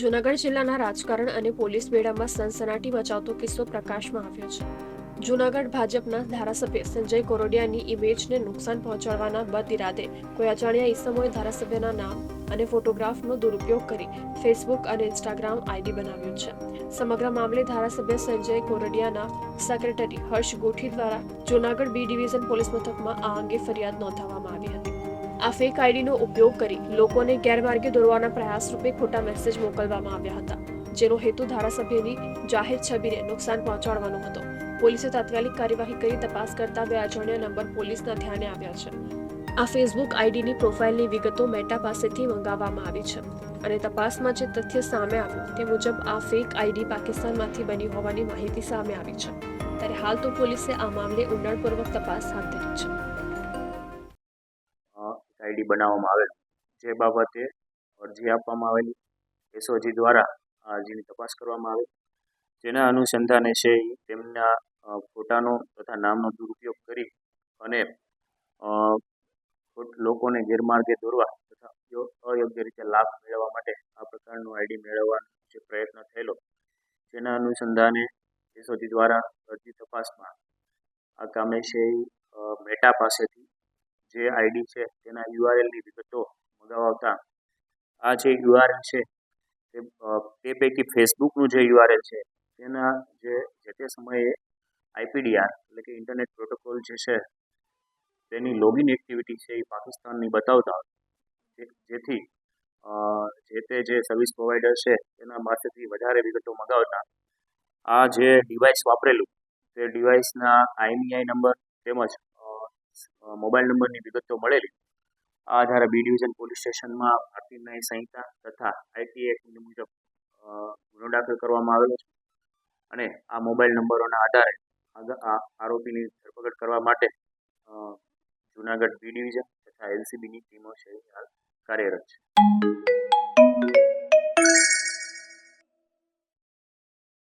જૂનાગઢ જિલ્લાના રાજકારણ અને પોલીસ બેડામાં સનસનાટી મચાવતો કિસ્સો પ્રકાશમાં આવ્યો છે. જૂનાગઢ ભાજપના ધારાસભ્ય સંજય કોરોડિયાની ઇમેજને નુકસાન પહોંચાડવાના બદ ઇરાદે કોઈ અજાણ્યા ઈસમોએ ધારાસભ્યના નામ અને ફોટોગ્રાફનો દુરુપયોગ કરી ફેસબુક અને ઇન્સ્ટાગ્રામ આઈડી બનાવ્યું છે. સમગ્ર મામલે ધારાસભ્ય સંજય કોરડિયાના સેક્રેટરી હર્ષ ગોઠી દ્વારા જૂનાગઢ બી ડિવિઝન પોલીસ મથકમાં આ અંગે ફરિયાદ નોંધાવવામાં આવી હતી. આ ફેક આઈડીનો ઉપયોગ કરી લોકોને ગેરમાર્ગે દોરવાના પ્રયાસ રૂપે ખોટા મેસેજ મોકલવામાં આવ્યા હતા, જેનો હેતુ ધારાસભ્યની જાહેર છબીને નુકસાન પહોંચાડવાનો હતો. પોલીસે તાત્કાલિક કાર્યવાહી કરી તપાસ કરતા બે અજાણ્યા નંબર પોલીસના ધ્યાને આવ્યા છે. આ ફેસબુક આઈડીની પ્રોફાઇલની વિગતો મેટા પાસેથી મંગાવવામાં આવી છે અને તપાસમાં જે તથ્ય સામે આવ્યું તે મુજબ આ ફેક આઈડી પાકિસ્તાનમાંથી બની હોવાની માહિતી સામે આવી છે. ત્યારે હાલ તો પોલીસે આ મામલે ઊંડાણપૂર્વક તપાસ હાથ ધરી છે. આઈડી બનાવવામાં આવેલ જે બાબતે અરજી આપવામાં આવેલી એસઓજી દ્વારા અરજીની તપાસ કરવામાં આવી જેના અનુસંધાને છે તેમના ફોટાનો તથા નામનો દુરુપયોગ કરી અને લોકોને ગેરમાર્ગે દોરવા તથા અયોગ્ય રીતે લાભ મેળવવા માટે આ પ્રકારનું આઈડી મેળવવાનો જે પ્રયત્ન થયેલો. જેના અનુસંધાને એસઓજી દ્વારા અરજી તપાસમાં આ કામે છે મેટા પાસેથી જે આઈડી છે, તેના યુઆરએલની વિગતો મગાવતા, આ જે યુઆરએલ છે, તે પૈકી ફેસબુકનું જે યુઆરએલ છે, તેના જે જે તે સમયે આઈપીડીઆર એટલે કે ઇન્ટરનેટ પ્રોટોકોલ જે છે, તેની લોગિન એક્ટિવિટી છે એ પાકિસ્તાનની બતાવતા જેથી જે તે જે સર્વિસ પ્રોવાઈડર છે, તેના મારફતથી વધારે વિગતો મગાવતા, આ જે ડિવાઇસ વાપરેલું, તે ડિવાઇસના આઈએમઈઆઈ નંબર તેમજ મોબાઈલ નંબરની વિગતો મળેલી. આ આધારે બી ડિવિઝન પોલીસ સ્ટેશનમાં ભારતીય ન્યાય સંહિતા તથા આઈટી એક્ટ મુજબ ગુનો દાખલ કરવામાં આવેલો છે. અને આ મોબાઈલ નંબરોના આધારે આરોપીની ધરપકડ કરવા માટે જુનાગઢ બી ડિવિઝન તથા એલસીબીની ટીમો છે, હાલ કાર્યરત છે.